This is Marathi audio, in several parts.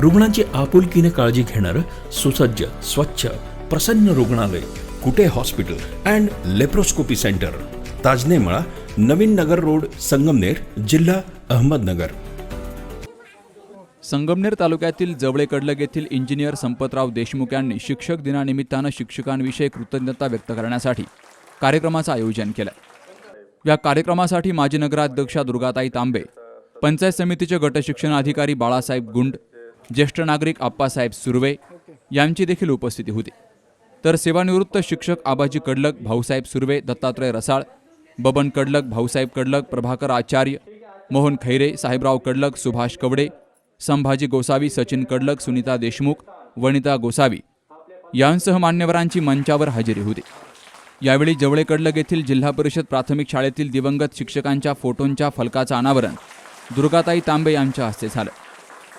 रुग्णांची आपुलकीने काळजी घेणारं सुसज्ज स्वच्छ प्रसन्न रुग्णालय Kute hospital and laparoscopy centre. Tajnemala Navin Nagar road Sangamner जिल्हा अहमदनगर. संगमनेर तालुक्यातील जवळे कडलग येथील इंजिनियर संपतराव देशमुख यांनी शिक्षक दिनानिमित्तानं शिक्षकांविषयी कृतज्ञता व्यक्त करण्यासाठी कार्यक्रमाचं आयोजन केलं. या कार्यक्रमासाठी माजी नगराध्यक्षा दुर्गाताई तांबे पंचायत समितीचे गटशिक्षण अधिकारी बाळासाहेब गुंड ज्येष्ठ नागरिक आप्पासाहेब सुर्वे यांची देखील उपस्थिती होती. तर सेवानिवृत्त शिक्षक आबाजी कडलक भाऊसाहेब सुर्वे दत्तात्रय रसाळ बबन कडलक भाऊसाहेब कडलक प्रभाकर आचार्य मोहन खैरे साहेबराव कडलक सुभाष कवडे संभाजी गोसावी सचिन कडलक सुनीता देशमुख वनिता गोसावी यांसह मान्यवरांची मंचावर हजेरी होती. यावेळी जवळे कडलक येथील जिल्हा परिषद प्राथमिक शाळेतील दिवंगत शिक्षकांच्या फोटोंच्या फलकाचं अनावरण दुर्गाताई तांबे यांच्या हस्ते झालं.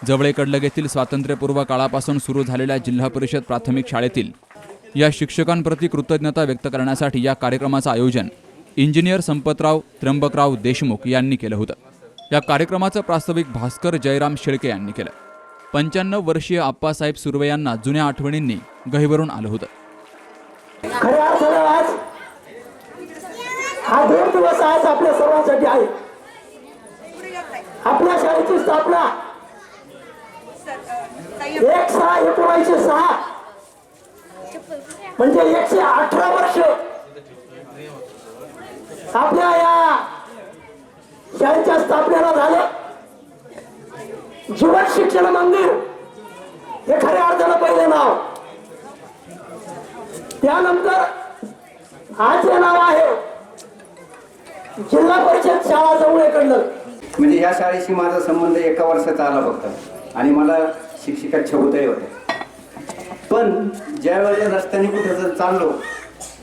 जवळे कडलग स्वातंत्र्यपूर्व काळापासून सुरू झालेल्या जिल्हा परिषद प्राथमिक शाळेतील या शिक्षकांप्रती कृतज्ञता व्यक्त करण्यासाठी या कार्यक्रमाचं आयोजन इंजिनियर संपतराव त्र्यंबकराव देशमुख यांनी केलं होतं. या कार्यक्रमाचं प्रास्ताविक भास्कर जयराम शेळके यांनी केलं. पंच्याण्णव वर्षीय आप्पासाहेब सुर्वे यांना जुन्या आठवणींनी गहिवरून आलं होतं. हा दोन दिवस आज आपल्या सर्वांसाठी आहे. आपल्या शाळेची स्थापना एक सहा एकोणीसशे सहा. म्हणजे एकशे अठरा वर्ष. आपल्या या शाळेच्या स्थापनेला झालं. जीवन शिक्षण मंदिर. हे खऱ्या अर्थानं पहिले नाव. त्यानंतर आज हे नाव आहे जिल्हा परिषद शाळा जवळ म्हणजे या शाळेशी माझा संबंध एका वर्षाचा आला फक्त. आणि मला शिक्षिका छवतही होत्या पण ज्या वेळेला रस्त्याने कुठे जर चाललो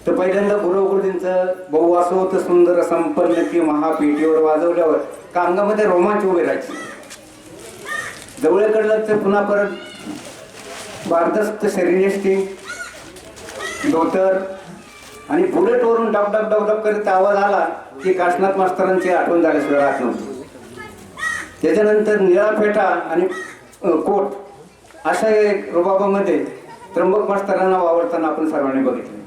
तर पहिल्यांदा गुरुगुरुजींचं बहु असं होतं सुंदर संपन्न की महापेटीवर वाजवल्यावर का अंगामध्ये रोमांच उभे राहायचे. जवळकडलं तर पुन्हा परत बारदस्त शरीरयष्टी धोतर आणि बुलेटवरून डब डब डब डब करीत आवाज आला की काशनाथ मास्तरांची आठवण झाल्याशिवाय राहत नव्हती. त्याच्यानंतर निळा फेटा आणि कोट अशा एक रुबाबामध्ये त्र्यंबक मास्तरांना वावरताना आपण सर्वांनी बघितलं.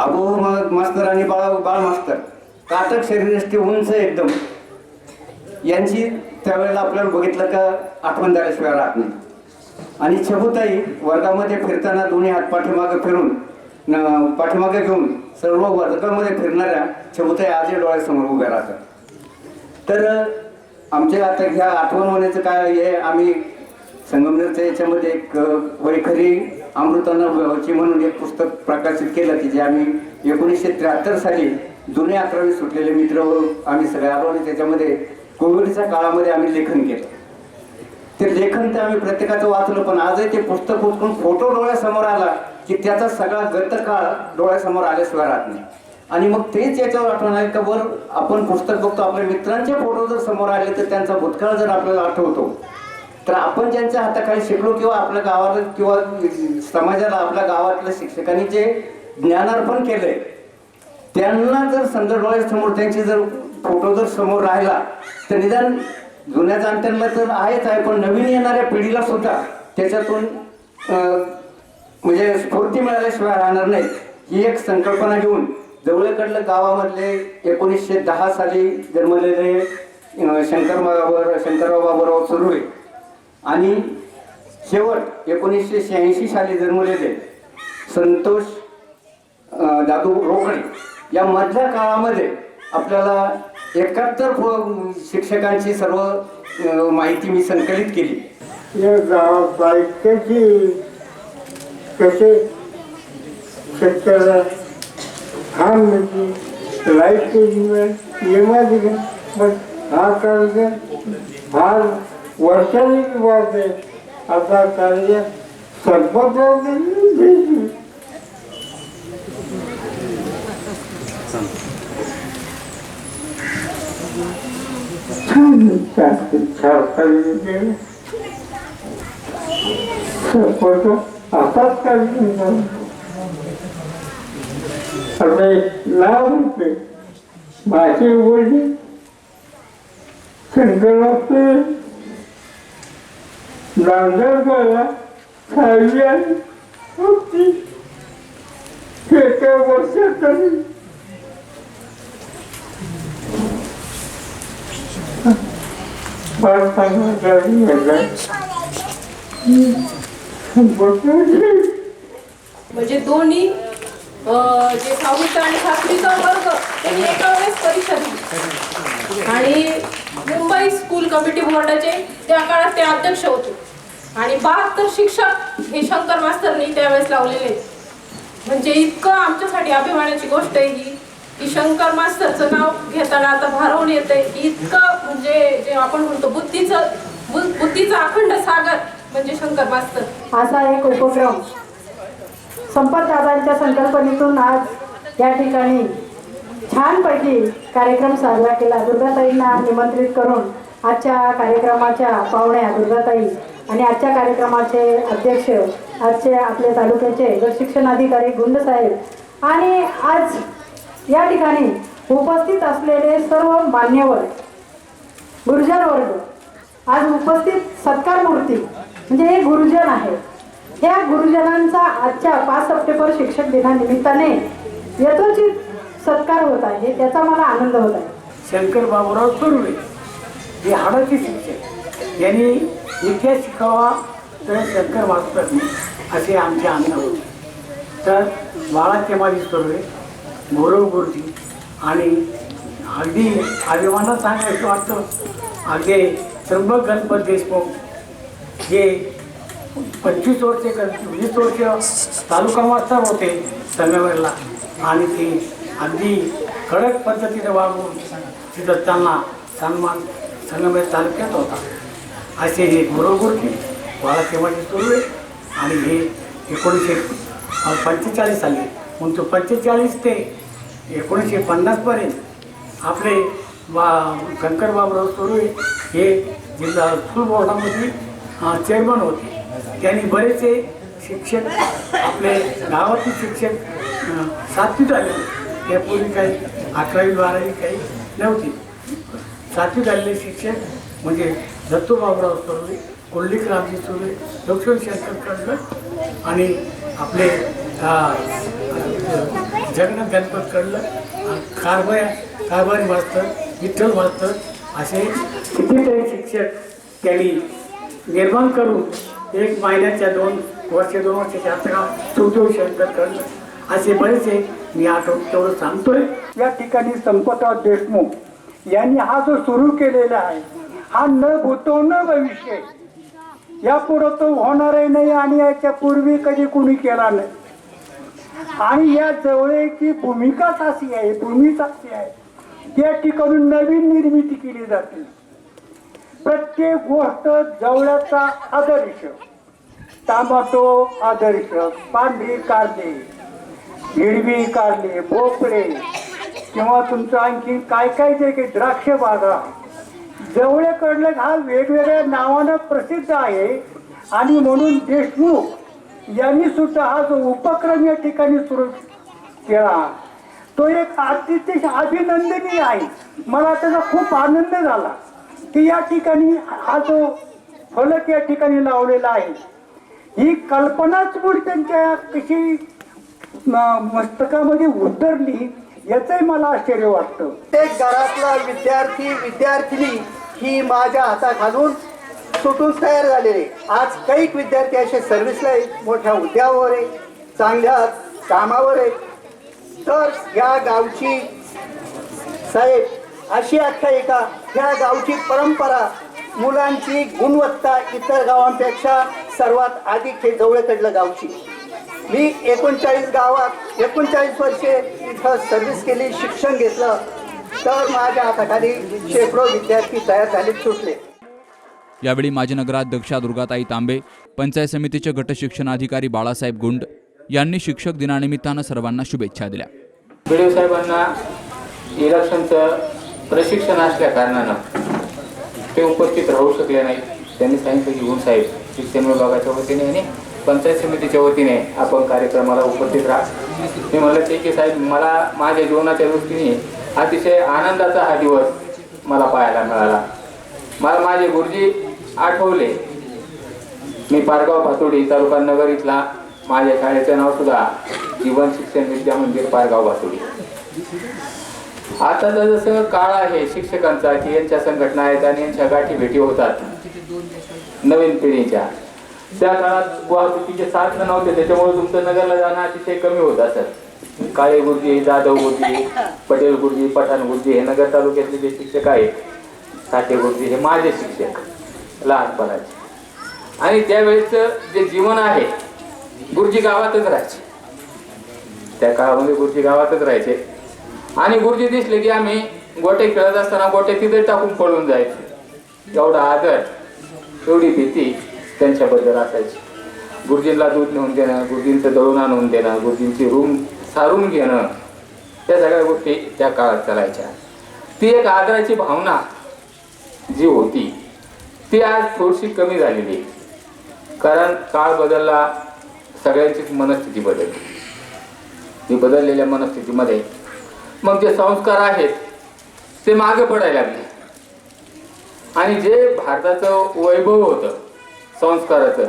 आबू मास्तर आणि बाळ बाळ मास्तर काटक शरीरष्टी उंच एकदम. यांची त्यावेळेला आपल्याला बघितलं का आठवण झाल्याशिवाय राहत नाही. आणि छबुताई वर्गामध्ये फिरताना दोन्ही हात पाठीमागे फिरून पाठीमागे घेऊन सर्व वर्गामध्ये फिरणाऱ्या छबुताई आजही डोळ्यासमोर उभ्या राहतात. तर आमच्या आता ह्या आठवण होण्याचं काय हे आम्ही संगमनेरच्या याच्यामध्ये एक वैखरी वैखरी अमृताची म्हणून एक पुस्तक प्रकाशित केलं की जे आम्ही एकोणीसशे त्र्याहत्तर साली जुने अकरावी सुटलेले मित्र आम्ही सगळे आलो आणि त्याच्यामध्ये कोविडच्या काळामध्ये आम्ही लेखन केलं. ते लेखन तर आम्ही प्रत्येकाचं वाचलं पण आजही ते पुस्तक उचकून फोटो डोळ्यासमोर आला की त्याचा सगळा गतकाळ डोळ्यासमोर आल्याशिवाय राहत नाही. आणि मग तेच याच्यावर आठवण आहे का? वर आपण पुस्तक बघतो आपल्या मित्रांचे फोटो जर समोर आले तर त्यांचा भूतकाळ जर आपल्याला आठवतो तर आपण ज्यांच्या हाताखाली शिकलो किंवा आपल्या गावाला किंवा समाजाला आपल्या गावातल्या शिक्षकांनी जे ज्ञानार्पण केलंय त्यांना जर समजा त्यांचे त्यांची जर फोटो जर समोर राहिला तर निदान जुन्या जाणत्यांना तर आहेच आहे पण नवीन येणाऱ्या पिढीला सुद्धा त्याच्यातून म्हणजे स्फूर्ती मिळाल्याशिवाय राहणार नाही. ही एक संकल्पना घेऊन जवळकडलं गावामधले एकोणीसशे दहा साली जन्मलेले शंकर बाबावर शंकरराव सुरू आहे. आणि शेवट एकोणीसशे शहाऐंशी साली जन्मलेले संतोष दादू रोकडे या मधल्या काळामध्ये आपल्याला एकाहत्तर शिक्षकांची सर्व माहिती मी संकलित केली. या बायकाची कसे शेतकऱ्याला काम मिळते लाईटचे जीवन येमा हा पण हा फार वर्षाने वाढते आता कार्य संपत देशमुख छान शास्त्री होते नांदरगावला सहावी होती. एका गाडी म्हणजे दोन्ही अं, जे सहावीचा आणि सातवीचा वर्ग त्यांनी एका वेळेस परीक्षा दिली. आणि मुंबई स्कूल कमिटी बोर्डाचे त्या काळात ते अध्यक्ष होते. आणि बहात्तर शिक्षक हे शंकर मास्तरनी त्यावेळेस लावलेले आहेत. म्हणजे इतकं आमच्यासाठी अभिमानाची गोष्ट आहे ही की शंकर मास्तरचं नाव घेताना आता भारावून येते इतकं म्हणजे जे आपण म्हणतो बुद्धीचं बु- बुद्धीचा अखंड सागर म्हणजे शंकर मास्तर. असा एक उपक्रम संपतदादांच्या संकल्पनेतून आज या ठिकाणी छानपैकी कार्यक्रम साजरा केला. दुर्गाताईंना निमंत्रित करून आजच्या कार्यक्रमाच्या पाहुण्या दुर्गाताई आणि आजच्या कार्यक्रमाचे अध्यक्ष आजचे आपल्या तालुक्याचे शिक्षण शिक्षणाधिकारी गुंडसाहेब आणि आज या ठिकाणी उपस्थित असलेले सर्व मान्यवर गुरुजन वर्ग आज उपस्थित सत्कार मूर्ती म्हणजे हे गुरुजन आहे. या गुरुजनांचा आजच्या पाच सप्टेंबर शिक्षक दिनानिमित्ताने यथोचित सत्कार होत आहे त्याचा मला आनंद होत आहे. शंकर बाबूराव सुर्वे हे हाडाचे शिक्षक यांनी इतिहास शिकावा तर शंकर वाचतात असे आमचे अन्न होते. तर बाळा माझी सुर्वे गौरव गुरुजी आणि अगदी अभिमानात सांगायचं वाटतं अगदी त्र्यंबक गणपत देशमुख जे पंचवीस वर्षे वीस वर्ष तालुका मास्तर होते संगमेरला आणि ते अगदी कडक पद्धतीने वागून तिथं त्यांना सन्मान संगमेश तालुक्यात होता. असे हे गुरुगुरुजी बाळा केव्हाचे सुरू आणि हे एकोणीसशे पंचेचाळीस साली. म्हणतो पंचेचाळीस ते एकोणीसशे पन्नासपर्यंत आपले बा शंकर बाबराव सुर्वे हे जिल्हा स्कूल बोर्डामध्ये चेअरमन होते. त्यांनी बरेचसे शिक्षक आपले गावातील शिक्षक अं, सातवीत आले त्यापूर्वी काही अकरावी बारावी काही नव्हती. सातवी झालेले शिक्षक म्हणजे दत्तू बाबूराव सुर्वे कोल्लिक रामजी सुर्वे लक्ष्मण शंकर कडलं आणि आपले जगन्नाथ गणपत कडलं कारभार कारभारी मास्तर विठ्ठल मास्तर असे कितीतरी शिक्षक त्यांनी निर्माण करून एक महिन्याच्या दोन वर्ष दोन वर्षाच्या अंतरात चौथो शंकर कडलं असे बरेचसे मी आठवण तेवढं सांगतोय. या ठिकाणी संपतराव देशमुख यांनी हा जो सुरू केलेला आहे हा न भूतो न भविष्य. यापुढं तो होणारही नाही आणि याच्या पूर्वी कधी कुणी केला नाही. आणि या जवळची भूमिकाच अशी आहे भूमीच अशी आहे. त्या ठिकाणून नवीन निर्मिती केली जाते. प्रत्येक गोष्ट जवळचा आदर्श. टमाटो आदर्श पांढरी कांदे हिरवी कारले भोपळे. किंवा तुमचं आणखी काय काय जे काही द्राक्ष बागा. जवळकडलं हा वेगवेगळ्या नावानं प्रसिद्ध आहे. आणि म्हणून देशमुख यांनी सुद्धा हा जो उपक्रम या ठिकाणी सुरू केला. तो एक अतिशय अभिनंदनीय आहे. मला त्याचा खूप आनंद झाला की या ठिकाणी हा जो फलक या ठिकाणी लावलेला आहे. ही कल्पनाच मूळ त्यांच्या कशी मस्तकामध्ये उतरली याचंही मला आश्चर्य वाटतं. प्रत्येक घरातला विद्यार्थी विद्यार्थिनी ही माझ्या हाताखालून सुटून तयार झालेले. आज कैक विद्यार्थी असे सर्व्हिसला आहेत. मोठ्या उद्यावर आहे चांगल्या कामावर आहे. तर या गावची साहेब अशी आख्यायिका ह्या गावची परंपरा मुलांची गुणवत्ता इतर गावांपेक्षा सर्वात अधिक हे जवळकडलं गावची. मी एकोणचाळीस गावात एकोणचाळीस वर्षे इथं सर्व्हिस केली शिक्षण घेतलं. तर माझ्या हाताखाली शेकडो विद्यार्थी तयार झाले सुटले. यावेळी माजी नगराध्यक्षा दुर्गाताई तांबे पंचायत समितीचे गट शिक्षणाधिकारी बाळासाहेब गुंड यांनी शिक्षक दिनानिमित्तानं सर्वांना शुभेच्छा दिल्या. बी साहेबांना इलेक्शनचं प्रशिक्षण असल्या कारणानं ते उपस्थित राहू शकले नाही त्यांनी सांगितलं की गुण साहेब शिक्षण विभागाच्या वतीने आणि पंचायत समितीच्या वतीने आपण कार्यक्रमाला उपस्थित राहा. मी म्हणलं ते की साहेब मला माझ्या जीवनाच्या दृष्टीने अतिशय आनंदाचा हा दिवस मला पाहायला मिळाला. मला माझे गुरुजी आठवले. मी पारगाव भातोडी तालुका नगर इथला माझ्या शाळेचं नाव सुद्धा जीवन शिक्षण विद्या मंदिर पारगाव भातोडी आता जसं काळ आहे शिक्षकांचा की यांच्या संघटना आहेत आणि यांच्या गाठी भेटी होतात नवीन पिढीच्या. त्या काळात वाहतुकीचे साधन नव्हते त्याच्यामुळे तुमचं नगरला जाणं अतिशय कमी होत असत काळे गुरुजी जाधव गुरुजी पटेल गुरुजी पठाण गुरुजी हे नगर तालुक्यातले जे शिक्षक आहेत साठे गुरुजी हे माझे शिक्षक लहानपणाचे. आणि त्यावेळेच जे जीवन आहे गुरुजी गावातच राहायचे. त्या काळामध्ये गुरुजी गावातच राहायचे. आणि गुरुजी दिसले की आम्ही गोटे खेळत असताना गोटे तिथे टाकून पळून जायचे. एवढा आदर एवढी भीती. त्यांच्याबद्दल असायची. गुरुजींना दूध नेऊन देणं गुरुजींचं दळून आणून देणं गुरुजींची रूम सारून घेणं त्या सगळ्या गोष्टी त्या काळात चालायच्या. ती एक आदराची भावना जी होती ती आज थोडीशी कमी झालेली आहे. कारण काळ बदलला सगळ्यांचीच मनस्थिती बदलली. ती बदललेल्या मनस्थितीमध्ये मग जे संस्कार आहेत ते मागे पडायला लागले. आणि जे भारताचं वैभव होतं संस्काराचं.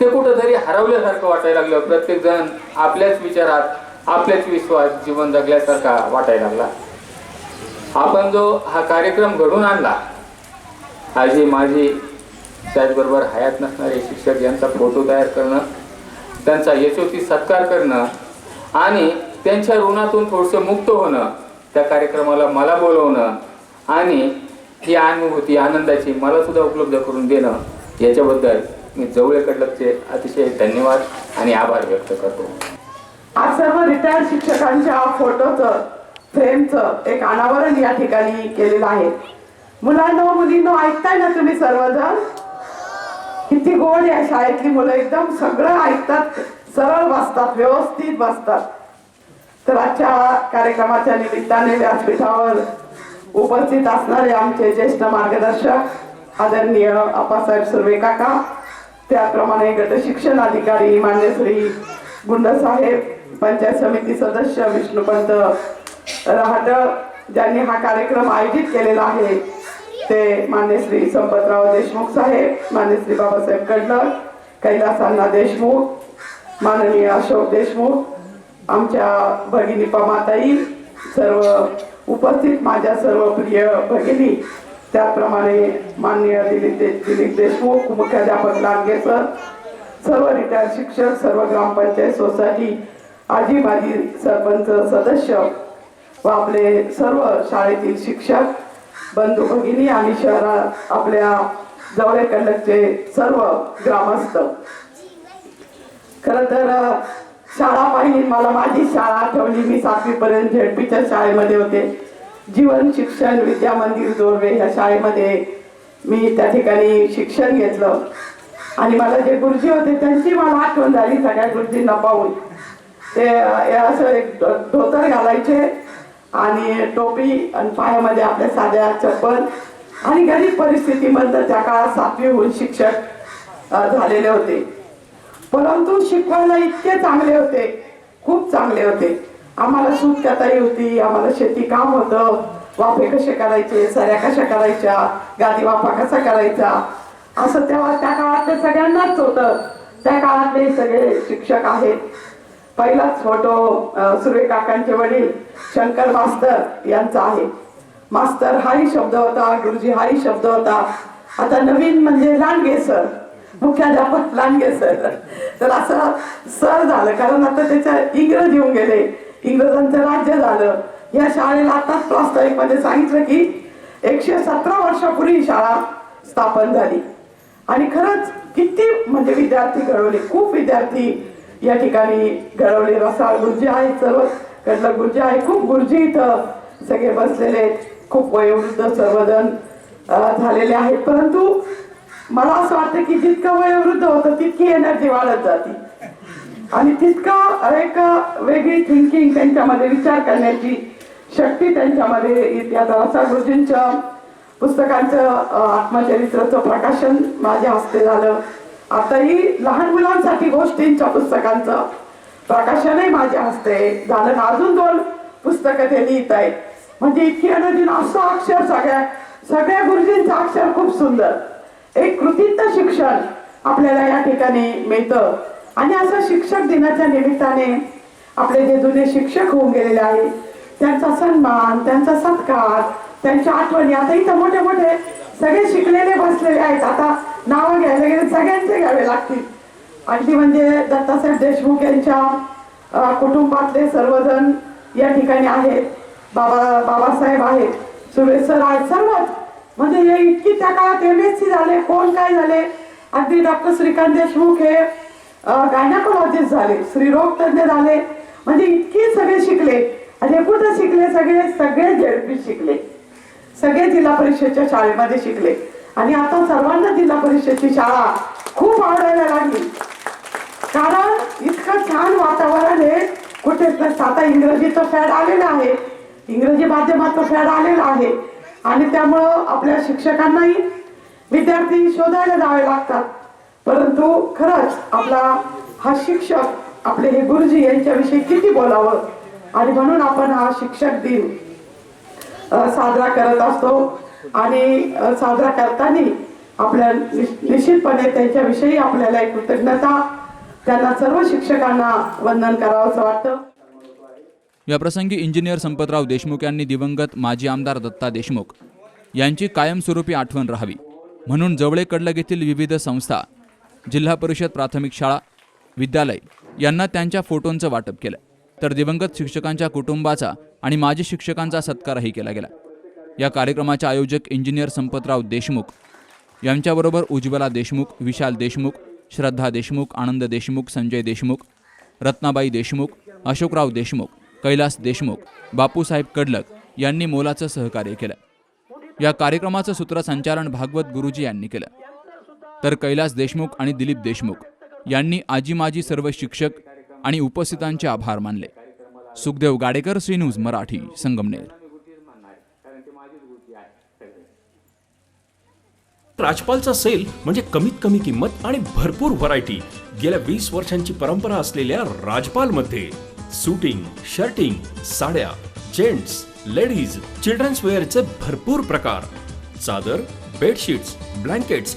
ते कुठंतरी हरवल्यासारखं वाटायला लागलं. प्रत्येक जण आपल्याच विचारात आपल्याच विश्वास जीवन जगल्यासारखा वाटायला लागला. आपण जो हा कार्यक्रम घडून आणला आजी माझी त्याचबरोबर हयात नसणारे शिक्षक यांचा फोटो तयार करणं त्यांचा यशोती सत्कार करणं आणि त्यांच्या ऋणातून थोडंसं मुक्त होणं त्या कार्यक्रमाला मला बोलवणं आणि ही अनुभूती आनंदाची मला सुद्धा उपलब्ध करून देणं याच्याबद्दल मी जवळकडलंचे अतिशय धन्यवाद आणि आभार व्यक्त करतो. आज सर्व रिटायर्ड शिक्षकांच्या फोटोचं फ्रेमचं एक अनावरण या ठिकाणी केलेलं आहे. मुलांनो मुलींनो ऐकताय ना तुम्ही सर्वजण? किती गोड या शाळेतली मुलं एकदम सगळं ऐकतात सरळ बसतात व्यवस्थित बसतात. तर आजच्या कार्यक्रमाच्या निमित्ताने व्यासपीठावर उपस्थित असणारे आमचे ज्येष्ठ मार्गदर्शक आदरणीय आप्पासाहेब सुर्वे काका त्याप्रमाणे गट शिक्षण अधिकारी मान्य श्री गुंडसाहेब पंचायत समिती सदस्य विष्णुपंत रहाट ज्यांनी हा कार्यक्रम आयोजित केलेला आहे ते मान्य श्री संपतराव देशमुख साहेब मान्य श्री बाबासाहेब कडलर कैलासांना देशमुख माननीय अशोक देशमुख आमच्या भगिनी पमाताई सर्व उपस्थित माझ्या सर्व प्रिय भगिनी त्याचप्रमाणे माननीय दिलीप दे दिलीप देशमुख मुख्याध्यापक लांडगे सर सर्व रिटायर शिक्षक सर्व ग्रामपंचायत सोसायटी आजी माजी सरपंच सदस्य व आपले सर्व शाळेतील शिक्षक बंधू भगिनी आणि शहरात आपल्या जवळ सर्व ग्रामस्थ. खरं तर शाळा पाहिली मला माझी शाळा आठवली. मी सातवीपर्यंत झेडपीच्या शाळेमध्ये होते. जीवन शिक्षण विद्या मंदिर जोरवे ह्या शाळेमध्ये मी त्या ठिकाणी शिक्षण घेतलं. आणि मला जे गुरुजी होते त्यांची मला आठवण झाली सगळ्या गुरुजींना पाहून. ते असं एक धोतर घालायचे आणि टोपी आणि पायामध्ये आपल्या साध्या चप्पल आणि गरीब परिस्थितीमधलं त्या काळात सातवीहून शिक्षक झालेले होते. परंतु शिकवायला इतके चांगले होते खूप चांगले होते. आम्हाला सूत कताई होती आम्हाला शेती काम होतं. वाफे कसे करायचे सऱ्या कशा करायच्या गादी वाफा कसा करायचा? असं तेव्हा त्या काळात ते सगळ्यांनाच होतं. त्या काळातले सगळे शिक्षक आहेत. पहिलाच फोटो सुरे काकांचे वडील शंकर मास्तर यांचा आहे. मास्तर हाही शब्द होता गुरुजी हाही शब्द होता. आता नवीन म्हणजे लांडगे सर मुख्याध्यापक लांडगे सर. तर असं सर झालं कारण आता त्याच्या इंग्रज येऊन गेले. इंग्रजांचं राज्य झालं. या शाळेला आताच प्रास्ताविकमध्ये सांगितलं की एकशे सतरा वर्षापूर्वी ही शाळा स्थापन झाली. आणि खरंच किती म्हणजे विद्यार्थी घडवले. खूप विद्यार्थी या ठिकाणी घडवले. रसाळ गुरुजी आहेत सर्व कडलं गुरुजी आहे खूप गुरुजी इथं सगळे बसलेले आहेत. खूप वयोवृद्ध सर्वजण झालेले आहेत. परंतु मला असं वाटतं की जितकं वयोवृद्ध होतं तितकी एनर्जी वाढत जाते. आणि तितका एक वेगळी थिंकिंग त्यांच्यामध्ये विचार करण्याची शक्ती त्यांच्यामध्ये या आता गुरुजींच्या पुस्तकांचं आत्मचरित्राचं प्रकाशन माझ्या हस्ते झालं. आताही लहान मुलांसाठी गोष्टींच्या पुस्तकांचं प्रकाशनही माझ्या हस्ते झालं. अजून दोन पुस्तकं ते लिहित आहेत. म्हणजे इतकी एनर्जी असं अक्षर सगळ्या सगळ्या गुरुजींचं अक्षर खूप सुंदर. एक कृतीत्व शिक्षण आपल्याला या ठिकाणी मिळतं. आणि असं शिक्षक दिनाच्या निमित्ताने आपले जे जुने शिक्षक होऊन गेलेले आहेत त्यांचा सन्मान त्यांचा सत्कार त्यांच्या आठवणी आता इथं मोठे मोठे सगळे शिकलेले बसलेले आहेत. आता नावं घ्यायला गेले सगळ्यांचे घ्यावे लागतील. आणखी म्हणजे दत्तासाहेब देशमुख यांच्या कुटुंबातले सर्वजण या ठिकाणी आहेत. बाबा बाबासाहेब आहेत. सुरेश सर आहेत. सर्वच. म्हणजे हे इतकी त्या काळात एम एस सी झाले कोण काय झाले? अगदी डॉक्टर श्रीकांत देशमुख हे गायनाकोलॉजिस्ट झाले स्त्रीरोग तज्ञ झाले. म्हणजे इतके सगळे शिकले. आणि हे कुठं शिकले सगळे सगळे झेडपी शिकले. सगळे जिल्हा परिषदच्या शाळेमध्ये शिकले. आणि आता सर्वांना जिल्हा परिषदची शाळा खूप आवडायला लागली. कारण इतकं छान वातावरण आहे. कुठेच नसतं आता इंग्रजीचं फॅड आलेलं आहे. इंग्रजी माध्यमाचं फॅड आलेलं आहे. आणि त्यामुळं आपल्या शिक्षकांनाही विद्यार्थी शोधायला जावे लागतात. परंतु खरंच आपला हा शिक्षक आपले हे गुरुजी यांच्याविषयी किती बोलावं? आणि म्हणून आपण हा शिक्षक दिन साजरा करत असतो. आणि साजरा करताना आपल्या निश्चितपणे त्यांच्याविषयी आपल्याला एक कृतज्ञता त्यांना सर्व शिक्षकांना वंदन करावं असं वाटतं याप्रसंगी इंजिनियर संपतराव देशमुख यांनी दिवंगत माजी आमदार दत्ता देशमुख यांची कायमस्वरूपी आठवण राहावी. म्हणून जवळेकडलग येथील विविध संस्था जिल्हा परिषद प्राथमिक शाळा विद्यालय यांना त्यांच्या फोटोंचं वाटप केलं. तर दिवंगत शिक्षकांच्या कुटुंबाचा आणि माजी शिक्षकांचा सत्कारही केला गेला. या कार्यक्रमाचे आयोजक इंजिनियर संपतराव देशमुख यांच्याबरोबर उज्ज्वला देशमुख विशाल देशमुख श्रद्धा देशमुख आनंद देशमुख संजय देशमुख रत्नाबाई देशमुख अशोकराव देशमुख कैलास देशमुख बापूसाहेब कडलक यांनी मोलाचं सहकार्य केलं. या कार्यक्रमाचं सूत्रसंचालन भागवत गुरुजी यांनी केलं. तर कैलास देशमुख आणि दिलीप देशमुख यांनी आजी माजी सर्व शिक्षक आणि उपस्थितांचे आभार मानले. सुखदेव गाडेकर श्री न्यूज मराठी संगमनेर. राजपालचा सेल म्हणजे कमीत कमी किंमत आणि भरपूर व्हरायटी गेल्या वीस वर्षांची परंपरा असलेल्या राजपाल मध्ये सुटिंग शर्टिंग साड्या जेंट्स लेडीज चिल्ड्रन्स वेअरचे भरपूर प्रकार. चादर बेडशीट्स ब्लँकेट्स